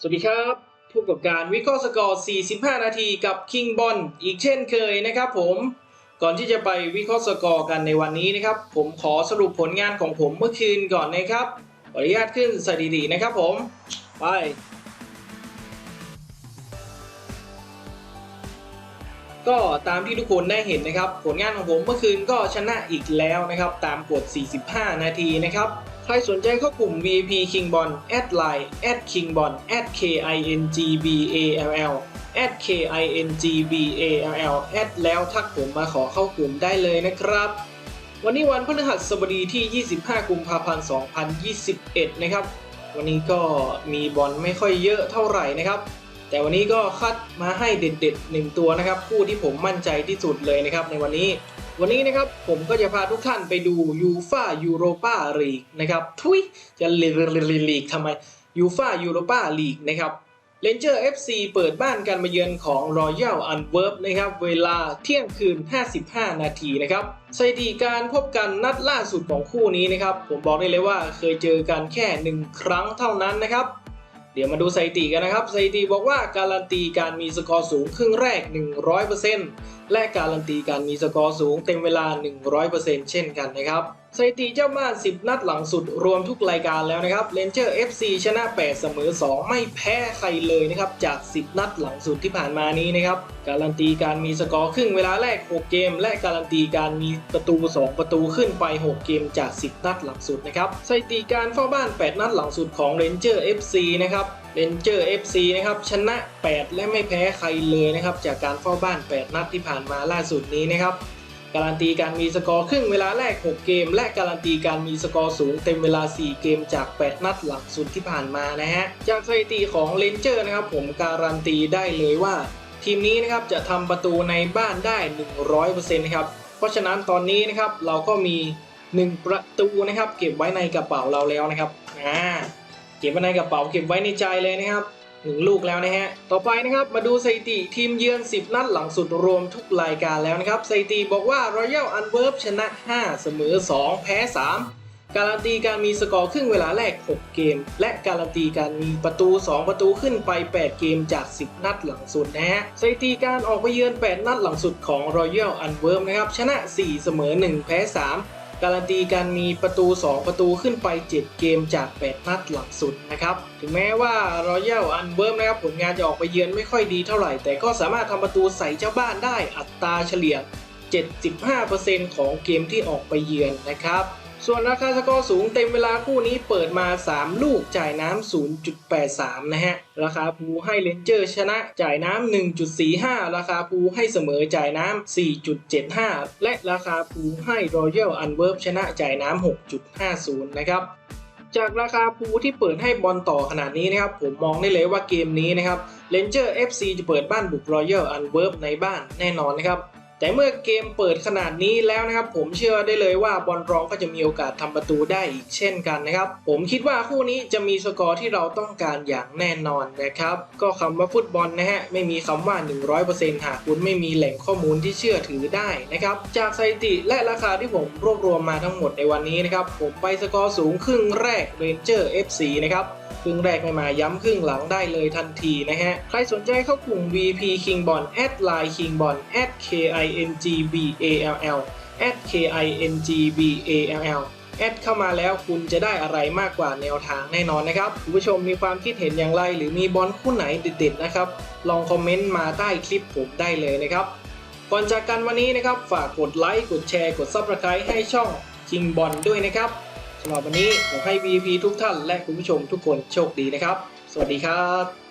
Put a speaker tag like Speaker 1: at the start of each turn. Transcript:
Speaker 1: สวัสดีครับพบกับการวิเคราะห์สกอร์ 45 นาทีกับ King b o n อีกเช่นเคยนะครับผม ก่อนที่จะไปวิเคราะห์สกอร์กันในวันนี้นะครับ ผมขอสรุปผลงานของผมเมื่อคืนก่อนนะครับ ขออนุญาตขึ้นสถิตินะครับผม ไป ก็ตามที่ทุกคนได้เห็นนะครับ ผลงานของผมเมื่อคืนก็ชนะอีกแล้วนะครับ ตามกฎ 45 นาทีนะครับ ใครสนใจเข้ากลุ่ม VIP Kingbon แอดไลน์แอด Kingbon แอด K I N G B A L L แอด K I N G B A L L แอดแล้วทักผมมาขอเข้ากลุ่มได้เลยนะครับวันนี้วันพฤหัสบดีที่ 25 กุมภาพันธ์ 2021 นะครับ วันนี้ก็มีบอลไม่ค่อยเยอะเท่าไหร่นะครับ แต่วันนี้ก็คัดมาให้เด็ดๆหนึ่งตัวนะครับ คู่ที่ผมมั่นใจที่สุดเลยนะครับในวันนี้ วันนี้นะครับผมก็จะพาทุกท่านไปดูยูฟายูโรปาลีกนะครับทุยจะลีลีกทำไมยูฟายูโรปาลีกนะครับเลนเจอร์ FC เปิดบ้านการมาเยือนของ Royal a n t w e r p นะครับเวลาเที่ยงคืน 55 นาทีนะครับสถิติการพบกันนัดล่าสุดของคู่นี้นะครับ ผมบอกได้เลยว่าเคยเจอกันแค่หนึ่งครั้งเท่านั้นนะครับ เดี๋ยวมาดูสถิติกันนะครับสถิติบอกว่าการันตีการมีสกอร์สูงครึ่งแรก 100%และการันตีการมีสกอร์สูงเต็มเวลา 100%เช่นกันนะครับ สถิติเจ้าบ้าน 10 นัดหลังสุดรวมทุกรายการแล้วนะครับเลนเจอร์ FC ชนะ 8 เสมอ 2 ไม่แพ้ใครเลยนะครับ จาก 10 นัดหลังสุดที่ผ่านมานี้นะครับ การันตีการมีสกอร์ครึ่งเวลาแรก 6 เกม และการันตีการมีประตู 2 ประตูขึ้นไป 6 เกมจาก 10 นัดหลังสุดนะครับสถิติการเฝ้าบ้าน 8 นัดหลังสุดของ Ranger FC นะครับ Ranger FC นะครับชนะ 8 และไม่แพ้ใครเลยนะครับจากการเฝ้าบ้าน 8 นัดที่ผ่านมาล่าสุดนี้นะครับ การันตีการมีสกอร์ครึ่งเวลาแรก 6 เกม และการันตีการมีสกอร์สูงเต็มเวลา 4 เกมจาก 8 นัดหลังสุดที่ผ่านมานะฮะจากสถิติของเลนเจอร์นะครับผมการันตีได้เลยว่า ทีมนี้นะครับจะทำประตูในบ้านได้ 100%นะครับเพราะฉะนั้นตอนนี้นะครับเราก็มี 1 ประตูนะครับเก็บไว้ในกระเป๋าเราแล้วนะครับอ่าเก็บไว้ในกระเป๋าเก็บไว้ในใจเลยนะครับ หนึ่งลูกแล้วนะฮะ ต่อไปนะครับมาดูสถิติทีมเยือน 10 นัดหลังสุดรวมทุกรายการแล้วนะครับสถิติบอกว่า Royal a n t w e r p ชนะ 5 เสมอ 2 แพ้ 3 การันตีการมีสกอร์ครึ่งเวลาแรก 6 เกม และการันตีการมีประตู 2 ประตูขึ้นไป 8 เกมจาก 10 นัดหลังสุดนะฮะสถิติการออกไปเยือน 8 นัดหลังสุดของ Royal a n t w e r p นะครับชนะ 4 เสมอ 1 แพ้ 3 การันตีการมีประตู 2 ประตูขึ้นไป 7 เกมจาก 8 นัดหลังสุดนะครับ ถึงแม้ว่ารอยัลอันเบิร์มนะครับผลงานจะออกไปเยือนไม่ค่อยดีเท่าไหร่ แต่ก็สามารถทำประตูใส่เจ้าบ้านได้อัตราเฉลี่ย 75%ของเกมที่ออกไปเยือนนะครับ ส่วนราคาสกอร์สูงเต็มเวลาคู่นี้เปิดมา 3 ลูกจ่ายน้ำ 0.83 นะฮะ ราคาภูให้เลนเจอร์ชนะจ่ายน้ำ 1.45 ราคาภูให้เสมอจ่ายน้ำ 4.75 และราคาภูให้ Royal a n t w e r p ชนะจ่ายน้ำ 6.50 นะครับจากราคาภูที่เปิดให้บอลต่อขนาดนี้นะครับ ผมมองได้เลยว่าเกมนี้นะครับ Ranger FC จะเปิดบ้านบุก Royal a n t w e r p ในบ้านแน่นอนนะครับ แต่เมื่อเกมเปิดขนาดนี้แล้วนะครับ ผมเชื่อได้เลยว่าบอลรองก็จะมีโอกาสทำประตูได้อีกเช่นกันนะครับ ผมคิดว่าคู่นี้จะมีสกอร์ที่เราต้องการอย่างแน่นอนนะครับ ก็คำว่าฟุตบอลนะฮะไม่มีคำว่า 100%หากคุณไม่มีแหล่งข้อมูลที่เชื่อถือได้นะครับ จากสถิติและราคาที่ผมรวบรวมมาทั้งหมดในวันนี้นะครับ ผมไปสกอร์สูงครึ่งแรก Ranger FC นะครับ ครึ่งแรกไม่มาย้ำครึ่งหลังได้เลยทันทีนะฮะ ใครสนใจเข้ากลุ่ม VP King Ball แอดไลน์ King Ball แอด K I N G B A L L แอด K I N G B A L L แอดเข้ามาแล้วคุณจะได้อะไรมากกว่าแนวทางแน่นอนนะครับคุณผู้ชมมีความคิดเห็นอย่างไร หรือมีบอลคู่ไหนเด็ดๆนะครับ ลองคอมเมนต์มาใต้คลิปผมได้เลยนะครับ ก่อนจากกันวันนี้นะครับ ฝากกดไลค์กดแชร์กด Subscribe ให้ช่อง King Ball ด้วยนะครับ สำหรับวันนี้ขอให้ VP ทุกท่านและคุณผู้ชมทุกคนโชคดีนะครับ สวัสดีครับ